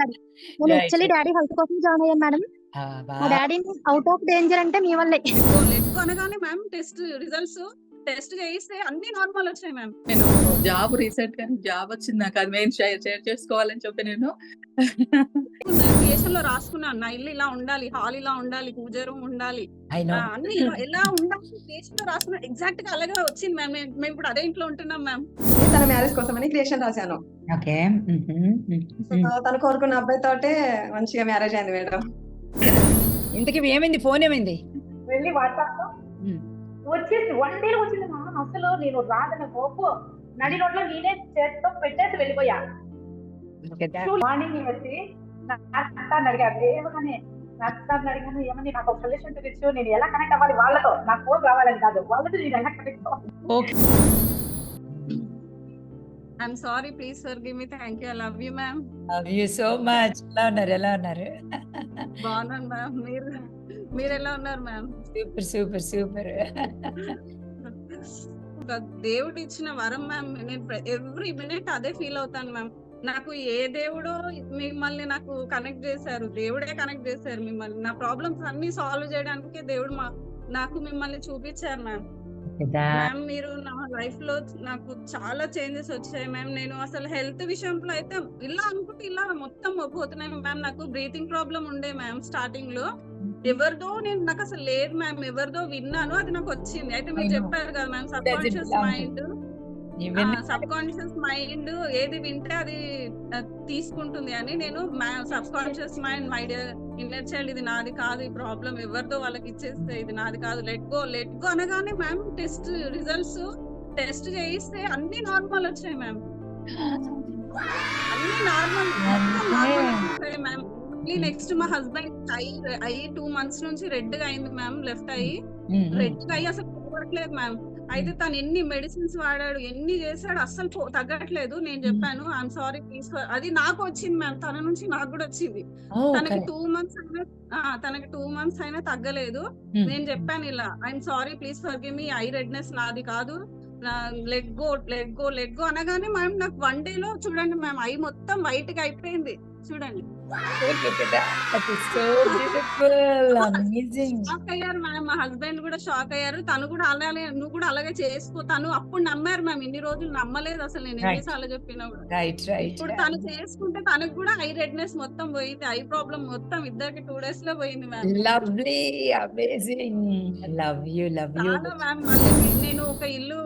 మాట్లాడి నేను actually. Daddy health కోసం జాయిన్ అయ్యాను మేడం. మా డాడీని అవుట్ ఆఫ్ డేంజర్ అంటే మీ వల్లే. అనగానే మ్యామ్ టెస్ట్ రిజల్ట్స్ టెస్ట్ చేయిస్తే అన్ని నార్మల్ వచ్చాయి మ్యామ్. నేను జాబ్ రీసెంట్గా జాబ్ వచ్చింది నాకు. అది మెయిన్ షేర్ షేర్ చేసుకోవాలని చెప్పి నేను. లో రాసుకున్నాను నా ఇల్లు ఇలా ఉండాలి హాల్ ఇలా ఉండాలి పూజ రూమ్ ఉండాలి. అన్ని ఎలా ఉండాలి. లో రాసుకున్నా. ఎగ్జాక్ట్గా అలాగే వచ్చింది మ్యామ్. మేము ఇప్పుడు అదే ఇంట్లో ఉంటున్నాం మ్యామ్. తన మ్యారేజ్ కోసమని క్రియేషన్ రాశాను. ఓకే. తను కోరుకున్న అబ్బాయి తోటే మంచిగా మ్యారేజ్ అయింది మేడం. ఇంతకీ ఏమైంది? ఫోన్ ఏమైంది? వెళ్ళి వాట్సాప్. వచ్చేసి వన్ డే వచ్చింది మా అసలు నేను రాదన్న కోపు నడి రోడ్లో నేనే చేతితో పెట్టేసి వెళ్ళిపోయా? మార్నింగ్ వచ్చి అడిగారు ఏమని నర్సాన్ని అడిగాను ఏమని నాకు ఒక సొల్యూషన్ చూపించు. నేను ఎలా కనెక్ట్ అవ్వాలి వాళ్ళతో? నాకు ఫోన్ కావాలని కాదు. వాళ్ళతో నేను ఎలా కనెక్ట్ అవ్వాలి? Okay. I'm sorry please forgive me thank you I love you ma'am love you so much ఎలా ఉన్నారు? ఎలా ఉన్నారు? బాగున్నాను మ్యామ్ మీరు మీరు ఎలా ఉన్నారు మ్యామ్ సూపర్ సూపర్ సూపర్ ఒక దేవుడు ఇచ్చిన వరం మ్యామ్ నేను ఎవ్రీ మినిట్ అదే ఫీల్ అవుతాను మ్యామ్ నాకు ఏ దేవుడో మిమ్మల్ని నాకు కనెక్ట్ చేశారు. దేవుడే కనెక్ట్ చేశారు మిమ్మల్ని. నా ప్రాబ్లమ్స్ అన్ని సాల్వ్ చేయడానికే దేవుడు మా నాకు మిమ్మల్ని చూపించారు మ్యామ్ మ్యామ్ మీరు నా లైఫ్లో నాకు చాలా చేంజెస్ వచ్చాయి మ్యామ్ నేను అసలు హెల్త్ విషయంలో అయితే ఇలా అనుకుంటే ఇలా మొత్తం పోతున్నాయి మ్యామ్ నాకు బ్రీతింగ్ ప్రాబ్లం ఉండే మ్యామ్ స్టార్టింగ్లో. ఎవరిదో నేను నాకు అసలు లేదు మ్యామ్ ఎవరిదో విన్నాను అది నాకు వచ్చింది. అయితే మీరు. చెప్పారు కదా ma'am subconscious mind subconscious mind ఏది వింటే అది తీసుకుంటుంది అని నేను subconscious mind my inner child ఇది నాది కాదు ఈ ప్రాబ్లం ఎవరితో వాళ్ళకి ఇచ్చేస్తే ఇది నాది కాదు లెట్ గో లెట్ గో అనగానే మ్యామ్ టెస్ట్ రిజల్ట్స్ టెస్ట్ చేయిస్తే అన్ని నార్మల్ వచ్చాయి మ్యామ్ అన్ని నార్మల్ Okay. మ్యామ్ నెక్స్ట్ మా హస్బెండ్ అయ్యి అయ్యి టూ మంత్స్ నుంచి రెడ్గా అయింది మ్యామ్ లెఫ్ట్ అయ్యి. రెడ్గా అయ్యి అసలు పోవట్లేదు మ్యామ్ అయితే తను ఎన్ని మెడిసిన్స్ వాడాడు ఎన్ని చేశాడు అస్సలు తగ్గట్లేదు. నేను చెప్పాను ఐఎమ్ సారీ ప్లీజ్ అది నాకు వచ్చింది మ్యామ్ తన నుంచి నాకు కూడా వచ్చింది. తనకి టూ మంత్స్ అయినా ఆ, తనకి టూ మంత్స్ అయినా తగ్గలేదు. నేను చెప్పాను ఇలా I'm sorry please forgive me I redness నాది కాదు. Let go let go let go అనగానే మ్యామ్ నాకు వన్ డే లో చూడండి మ్యామ్ ఐ మొత్తం వైట్గా అయిపోయింది. చూడండి. షాక్ అయ్యారు మ్యామ్ మా హస్బెండ్ కూడా షాక్ అయ్యారు తను కూడా అలాగే నువ్వు కూడా అలాగే చేసుకో. తను అప్పుడు నమ్మారు మ్యామ్ ఇన్ని రోజులు నమ్మలేదు అసలు. నేను. ఎన్నిసార్లు చెప్పినా కూడా. రైట్ రైట్ ఇప్పుడు తను చేసుకుంటే తనకు కూడా ఐ రెడ్నెస్ మొత్తం పోయింది. ఐ ప్రాబ్లం మొత్తం ఇద్దరికి టూ డేస్లో పోయింది ma'am lovely amazing love you love you ma'am మళ్ళీ నేను ఒక ఇల్లు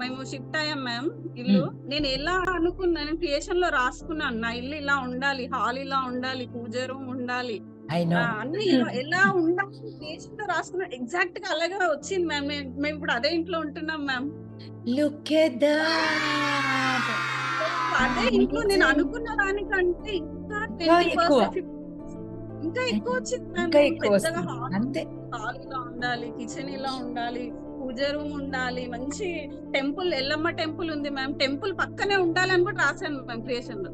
మేము షిఫ్ట్ అయ్యాం మ్యామ్ ఇల్లు. నేను ఎలా అనుకున్నాను క్రియేషన్లో రాసుకున్నాను నా ఇల్లు ఇలా ఉండాలి హాల్ ఇలా ఉండాలి పూజ రూమ్ ఉండాలి. అన్ని ఎలా ఉండాలి క్రియేషన్లో రాసుకున్నా ఎగ్జాక్ట్గా అలాగే వచ్చింది మ్యామ్. మేము ఇప్పుడు అదే ఇంట్లో ఉంటున్నాం మ్యామ్. లుక్ అదే ఇంట్లో నేను అనుకున్న దానికంటే ఇంకా ఇంకా 20% ఎక్కువ. 50% ఇంకా ఎక్కువ వచ్చింది మ్యామ్. పెద్దగా హాల్ ఇలా ఉండాలి కిచెన్ ఇలా ఉండాలి. పూజ రూమ్ ఉండాలి. మంచి టెంపుల్ ఎల్లమ్మ టెంపుల్ ఉంది మ్యామ్. టెంపుల్ పక్కనే ఉండాలి అని కూడా రాశాను మ్యామ్ క్రియేషన్లో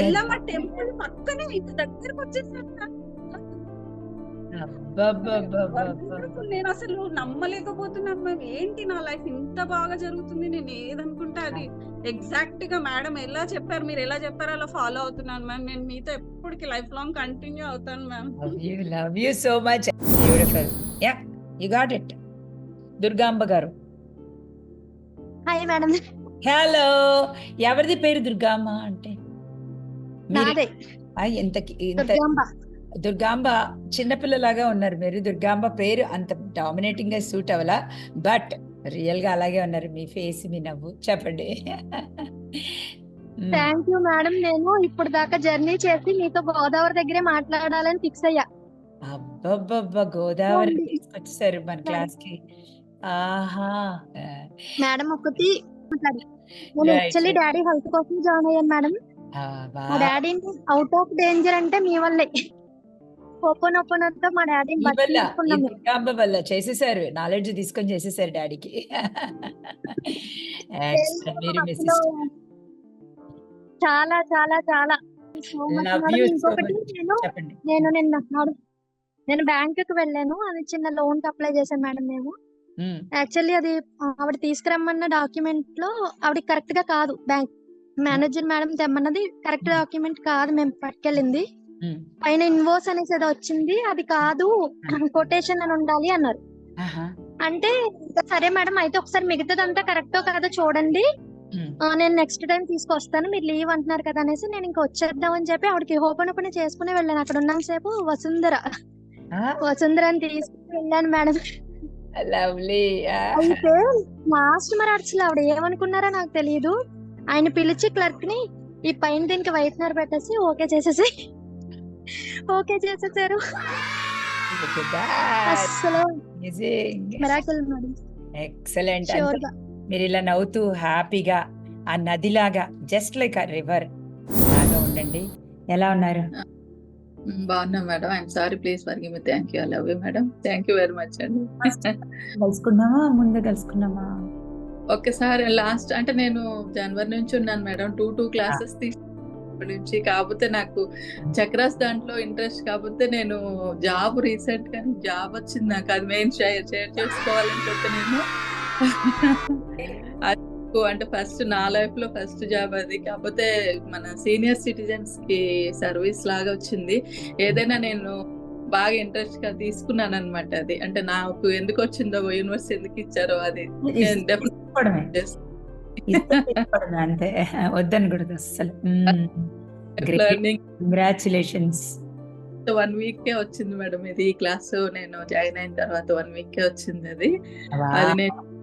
ఎల్లమ్మ టెంపుల్ పక్కనే ఇంత దగ్గరకు వచ్చేసాను. నేను అసలు నమ్మలేకపోతున్నాను మ్యామ్. ఏంటి నా లైఫ్? ఇంత బాగా జరుగుతుంది. నేను ఏదనుకుంటే అది ఎగ్జాక్ట్గా మేడం ఎలా చెప్పారు? మీరు ఎలా చెప్పారో అలా ఫాలో అవుతున్నాను మ్యామ్. నేను మీతో ఎప్పటికి లైఫ్ లాంగ్ కంటిన్యూ అవుతాను ma'am. Love you so much beautiful yeah you got it Durgamba garu. Hi madam hello ఎవరిది పేరు దుర్గాంబ అంటే? ఇంత దుర్గాంబ. చిన్నపిల్లలాగా ఉన్నారు మీరు. దుర్గాంబ పేరు అంత డామినేటింగ్గా సూట్ అవ్వలా? బట్ రియల్గా అలాగే ఉన్నారు. మీ ఫేస్ మీ నవ్వు. చెప్పండి. థ్యాంక్ యూ మేడం నేను ఇప్పుడు దాకా జర్నీ చేసి మీతో గోదావరి దగ్గరే మాట్లాడాలని ఫిక్స్ అయ్యా. అబ్బబ్బబ్బా గోదావరి. తీసుకొచ్చేసారు మన క్లాస్కి. ఆహా! మేడం ఒకటి నేను యాక్చువల్లీ. డాడీ హెల్త్ కోసం జాయిన్ అయ్యాను మేడం. ఆ, మా డాడీని అవుట్ ఆఫ్ డేంజర్ అంటే మీ వల్లే. ఓపెన్ ఓపెన్తో మా డాడీని ఈ వల్ల చేసేసారు నాలెడ్జ్ తీసుకొని చేసేసారు డాడీకి. చాలా చాలా చాలా. నేను నిన్న నేను బ్యాంక్కి వెళ్ళాను. అది చిన్న లోన్కి అప్లై చేశాను మేడం మ్మ్. యాక్చువల్లీ అది ఆవిడ తీసుకురమ్మన్న డాక్యుమెంట్లో ఆవిడ కరెక్ట్గా కాదు. బ్యాంక్ మేనేజర్ మేడం తెమ్మన్నది కరెక్ట్ డాక్యుమెంట్ కాదు మేము పట్టుకెళ్ళింది. పైన ఇన్వోస్ అనేసి ఏదో వచ్చింది. అది కాదు కొటేషన్ అని ఉండాలి అన్నారు. అంటే సరే మేడం అయితే ఒకసారి మిగతాదంతా కరెక్టో కాదో చూడండి. నేను నెక్స్ట్ టైం తీసుకొస్తాను. మీరు లీవ్ అంటున్నారు కదా అనేసి నేను ఇంకా వచ్చేద్దాం అని చెప్పి ఆవిడకి ఓపెన్ ఓపెన్ చేసుకుని వెళ్ళాను. అక్కడ ఉన్నాను సేపు వసుంధర. వసుంధర అని తీసుకుని వెళ్ళాను మేడం. లవ్లీ. అయితే లాస్ట్ అసలు ఆవిడ ఏమనుకున్నారో నాకు తెలియదు ఆయన పిలిచి క్లర్క్ని ఈ పైన దీనికి వైట్నర్ పెట్టేసి ఓకే చేసేసి ఓకే చేసేసారు. అసలు. మిరాకిల్గా మీరు ఇలా నవ్వుతూ హ్యాపీగా ఆ నదిలాగా జస్ట్ లైక్ ఆ రివర్ లాగా ఉండండి. ఎలా ఉన్నారు? బాగున్నా madam. I'm sorry please forgive me thank you I love you madam thank you very much అండి. కలుసుకున్నామా? ముందు కలుసుకున్నామా? ఒక్కసారి లాస్ట్ అంటే నేను జనవరి నుంచి ఉన్నాను మేడం. టూ టూ క్లాసెస్ నుంచి. కాకపోతే నాకు చక్రాస్ దాంట్లో ఇంట్రెస్ట్ కాకపోతే నేను జాబ్ రీసెంట్గా జాబ్ వచ్చింది నాకు. అది మెయిన్ షేర్ షేర్ చేసుకోవాలని చెప్పి నేను. అది అంటే ఫస్ట్ నా లైఫ్లో ఫస్ట్ జాబ్ అది. కాకపోతే మన సీనియర్ సిటిజన్స్కి సర్వీస్ లాగా వచ్చింది. ఏదైనా నేను బాగా ఇంట్రెస్ట్గా తీసుకున్నాను అనమాట అది. అంటే నాకు ఎందుకు వచ్చిందో యూనివర్సిటీ ఎందుకు ఇచ్చారో అది. అంతే. వద్దనకూడదు లెర్నింగ్ కంగ్రాచులేషన్స్ వన్ వీక్ కే వచ్చింది మేడం ఇది. క్లాస్ నేను జాయిన్ అయిన తర్వాత వన్ వీక్ కే వచ్చింది అది. అది నేను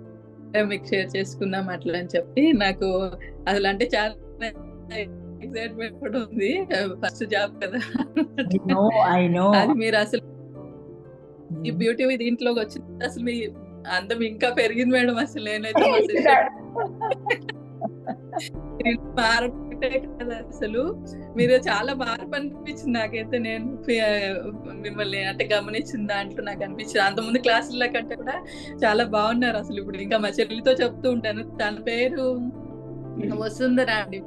మీకు షేర్ చేసుకున్నాం అట్లా అని చెప్పి నాకు అసలు అంటే చాలా ఎక్సైట్మెంట్ కూడా ఉంది. ఫస్ట్ జాబ్ కదా. అది మీరు అసలు ఈ బ్యూటీ దీంట్లోకి వచ్చింది అసలు మీ అందం ఇంకా పెరిగింది మేడం అసలు నేనైతే మా మారటే కదా అసలు. మీరు చాలా మార్పు అనిపించింది నాకైతే నేను మిమ్మల్ని అంటే గమనించిన దాంట్లో నాకు అనిపించింది. అంతకుముందు క్లాసుల కంటే కూడా చాలా బాగున్నారు అసలు ఇప్పుడు. ఇంకా మా చెల్లితో చెప్తూ ఉంటాను. తన పేరు వసుంధర అండి.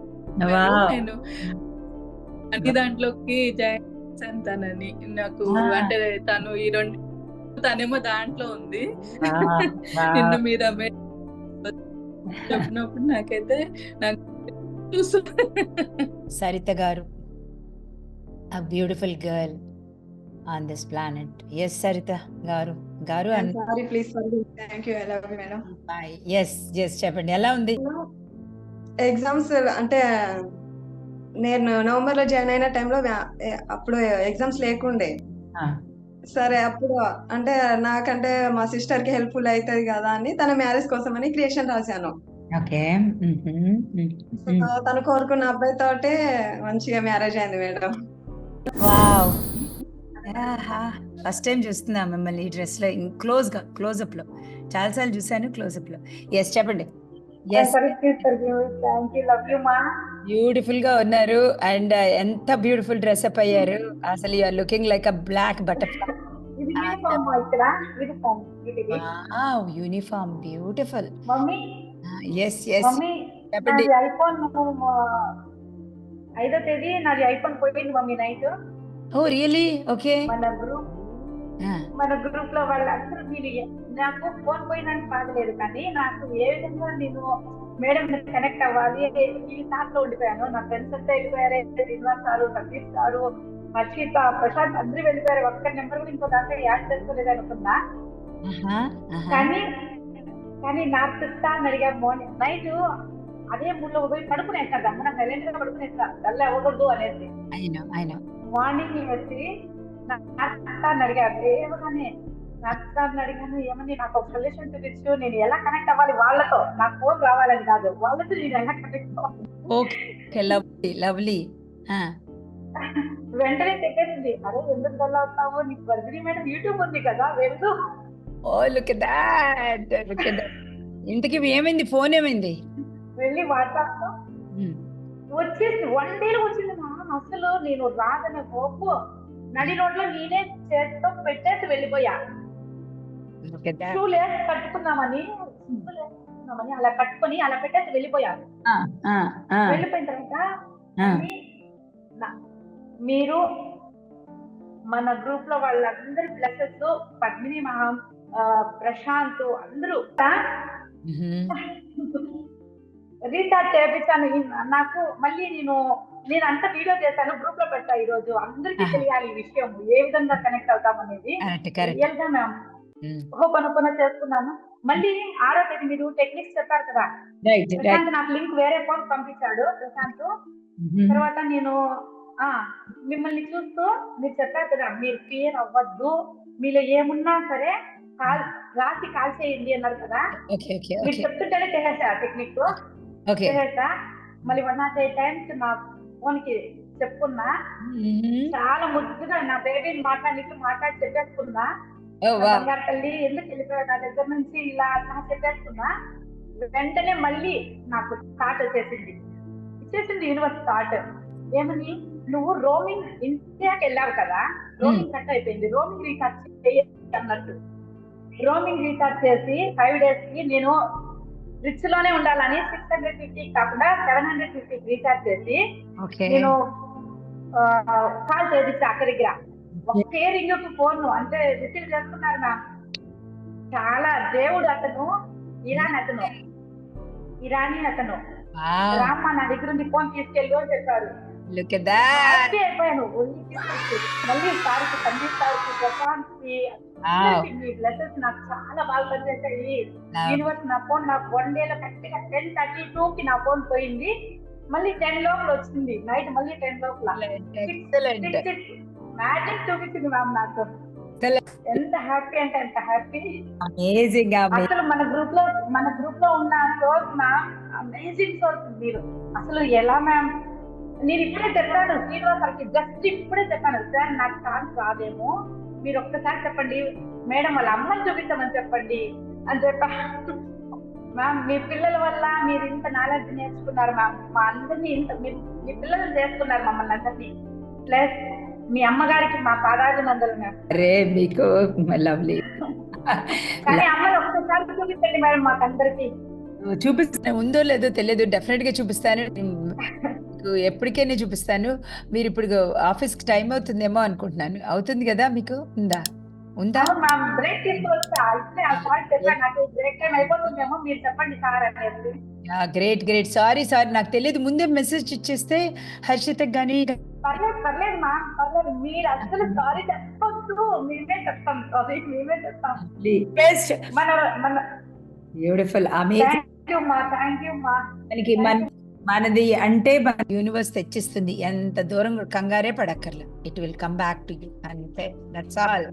నేను అన్ని దాంట్లోకి జాయిన్ చేశాను తనని. నాకు. అంటే తను ఈ రెండు తనేమో దాంట్లో ఉంది. నిన్న మీరు అమ్మాయి చెప్పినప్పుడు నాకైతే నాకు Saritha garu a beautiful girl on this planet yes Saritha garu garu sorry please thank you I love you madam yes yes చెప్పండి. ఎలా ఉంది? ఎగ్జామ్స్ అంటే నేను నవంబర్లో జాయిన్ అయిన టైంలో అప్పుడు ఎగ్జామ్స్ లేకుండే. సరే అప్పుడు అంటే నాకంటే మా సిస్టర్కి హెల్ప్ఫుల్ అవుతుంది కదా అని తన మ్యారేజ్ కోసం అని క్రియేషన్ రాశాను. ఓకే. సో తను కోరుకున్న అబ్బాయి తోటే మంచిగా మ్యారేజ్ అయింది మేడం. వావ్. ఫస్ట్ టైం చూస్తున్నా మిమ్మల్ని ఈ డ్రెస్లో క్లోజ్గా క్లోజ్ అప్లో. చాలా సార్లు చూసాను క్లోజ్ అప్లో. ఎస్ చెప్పండి. Yes thank you love you మా ఉన్నారు. అండ్ ఎంత బ్యూటిఫుల్ డ్రెస్ అప్ అయ్యారు. అసలు you're looking like a black butterfly ఇది యూనిఫామ్ ఇక్కడ యూనిఫామ్ ఇది. Uniform beautiful mummy yes yes చెప్పండి ఐఫోన్ ఐదో తేదీ నాది ఐఫోన్ పోయింది mummy night. Oh really okay మన గ్రూప్ మన గ్రూప్లో వాళ్ళందరూ మీరు నాకు ఫోన్ పోయినట్టు బాధలేదు కానీ నాకు ఏ విధంగా నేను మేడం కనెక్ట్ అవ్వాలి ఈ దాంట్లో ఉండిపోయాను. నా ఫ్రెండ్స్ అంతా వెళ్ళిపోయారు శ్రీనివాస్ గారు సతీష్ గారు హర్షిత ప్రశాంత్ అందరూ వెళ్ళిపోయారు. ఒక్క నెంబర్ కూడా ఇంకో దాంట్లో యాడ్ చేసుకోలేదు అనుకున్నా కానీ కానీ నాకు చెప్తా అని అడిగా మార్నింగ్ నైట్ అదే మూడ్లో పోయి పడుకునేస్తాను అమ్మ నాకు సైలెంట్గా పడుకునేస్తాను డల్ అవ్వకూడదు అనేసి. మార్నింగ్ వచ్చి నాన్న అడిగారు ఏమని నాన్న అడిగాను ఏమని నాకు ఒక సొల్యూషన్ చూపించు. నేను ఎలా కనెక్ట్ అవ్వాలి వాళ్ళతో? నాకు ఫోన్ రావాలని కాదు. వాళ్ళతో నేను ఎలా కనెక్ట్ ఓకే లవ్లీ లవ్లీ. వెంటనే చెప్పేసింది అరే ఎందుకు డల్ అవుతావు? నీకు వర్జిని మేడం యూట్యూబ్ ఉంది కదా వెళ్ళు. Oh look that look that ఇంతకి ఏమైంది? ఫోన్ ఏమైంది? వెళ్ళి లో Hmm. వచ్చేసి వన్ డేలో వచ్చింది అసలు నేను రాదనే కోపు నడి రోడ్లో నేనే చేతితో పెట్టేసి వెళ్ళిపోయా. Look at that. షూ లేసి కట్టుకుందామని shoe lace కట్టుకుందామని అలా కట్టుకొని అలా పెట్టేసి వెళ్ళిపోయా. వెళ్ళిపోయిన తర్వాత మీరు మన గ్రూప్లో వాళ్ళందరి బ్లెసెస్ పద్మిని మహా ప్రశాంత్ అందరూ. రీఛార్జ్ చేయించాను ఈ- నాకు మళ్ళీ నేను నేను అంత వీడియో చేశాను గ్రూప్లో పెట్టా ఈ రోజు అందరికీ. తెలియాలి ఈ విషయం. ఏ విధంగా కనెక్ట్ అవుతాం అనేది. రియల్గా మ్యామ్ ఓపెన్ ఓపెన్ చేసుకున్నాను. మళ్ళీ ఆరో తేదీ మీరు టెక్నిక్స్ చెప్పారు కదా. ప్రశాంత్ నాకు లింక్ వేరే ఫోన్ పంపించాడు ప్రశాంత్. తర్వాత నేను ఆ మిమ్మల్ని చూస్తూ మీరు చెప్పారు కదా మీరు ఫియర్ అవ్వద్దు. మీలో ఏమున్నా సరే కాల్ రాసి కాల్ చేయండి అన్నారు కదా? మీరు చెప్తుంటేనే చేసేసా టెక్నిక్. చేసేసా మళ్ళీ వన్ నాట్ ఎయిట్ టైమ్స్ నా ఫోన్కి చెప్పుకున్నా చాలా ముద్దుగా నా బేబీని మాట్లాడి మాట్లాడి చెప్పేసుకున్నా. తల్లి ఎందుకు వెళ్ళిపోయావు? నా దగ్గర నుంచి ఇలా నా చెప్పేసుకున్నా. వెంటనే మళ్ళీ నాకు థాట్ వచ్చేసింది. ఇచ్చేసింది యూనివర్స్ థాట్ ఏమని? నువ్వు రోమింగ్ ఇండియాకి వెళ్ళావు కదా? రోమింగ్ కట్ అయిపోయింది. రోమింగ్ రీఛార్జ్ చేయాలి అన్నట్టు. రోమింగ్ రీఛార్జ్ చేసి ఫైవ్ డేస్కి నేను రిచ్లోనే ఉండాలని సిక్స్ హండ్రెడ్ ఫిఫ్టీ కాకుండా సెవెన్ హండ్రెడ్ ఫిఫ్టీ రీఛార్జ్ చేసి నేను కాల్ చేసి అక్క దగ్గర. ఒకే రింగ్ ఫోన్. అంటే రిసీవ్ చేసుకున్నారు మ్యామ్ చాలా దేవుడు అతను. ఇరాన్ అతను. ఇరానీ అతను. రామ్మ నా దగ్గర ఉంది ఫోన్ తీసుకెళ్ళు అని చెప్పారు. అయిపోయాను. మళ్ళీ సార్కి సందీప్ సార్కి ప్రశాంత్ బ్లెసెస్ నాకు చాలా బాగా పనిచేశాయి యూనివర్స్ నా ఫోన్ నాకు వన్ డే లో కరెక్ట్గా టెన్ థర్టీ టూ కి నా ఫోన్ పోయింది. మళ్ళీ టెన్ లోపల వచ్చింది. నైట్ మళ్ళీ టెన్ లోపల. మ్యాజిక్ చూపించింది మ్యామ్ నాకు. ఎంత హ్యాపీ అంటే ఎంత హ్యాపీ అమేజింగ్ అసలు మన గ్రూప్లో మన గ్రూప్లో ఉన్న సోర్స్ మ్యామ్ అమేజింగ్ సోర్స్ మీరు. అసలు ఎలా మ్యామ్ నేను ఇప్పుడే చెప్పాను శ్రీనివాస్ గారికి జస్ట్ ఇప్పుడే చెప్పాను సార్ నాకు ఛాన్స్ రాదేమో. మీరు ఒక్కసారి చెప్పండి మేడం వాళ్ళ అమ్మని చూపించమని చెప్పండి అని చెప్పా మ్యామ్ మీ పిల్లల వల్ల మీరు ఇంత నాలెడ్జ్ నేర్చుకున్నారు మ్యామ్. మా అందరినీ ఇంత మీ- పిల్లలు చేసుకున్నారు మమ్మల్ని అందరినీ. ప్లస్ మీ అమ్మగారికి మా పాదాభినందనలు మ్యామ్. మీకు లవ్లీ. కానీ అమ్మని ఒక్కసారి చూపించండి మేడం మాకందరికి. చూపిస్తాను. ఉందో లేదో తెలియదు డెఫినెట్గా చూపిస్తాను. మీకు ఎప్పటికైనా చూపిస్తాను. మీరు ఇప్పుడు ఆఫీస్కి టైం అవుతుందేమో అనుకుంటున్నాను. అవుతుంది కదా మీకు? ఉందా? ఉందా? బ్రేక్ మీరు చెప్పండి sir great great. Sorry sorry నాకు తెలియదు. ముందే మెసేజ్ ఇచ్చేస్తే హర్షితకి కానీ పర్లేదు పర్లేదు మ్యామ్ పర్లేదు. మీరు అసలు సారీ చెప్పొద్దు. మేమే చెప్తాం. సారీ మేమే చెప్తాం. బెస్ట్ మన మన బ్యూటిఫుల్ అమేజింగ్ థ్యాంక్ యూ మా థ్యాంక్ యూ మా మనకి మన మనది అంటే మన యూనివర్స్ తెచ్చిస్తుంది. ఎంత దూరం కంగారే పడక్కర్లేదు. It will come back to you అంతే. That's all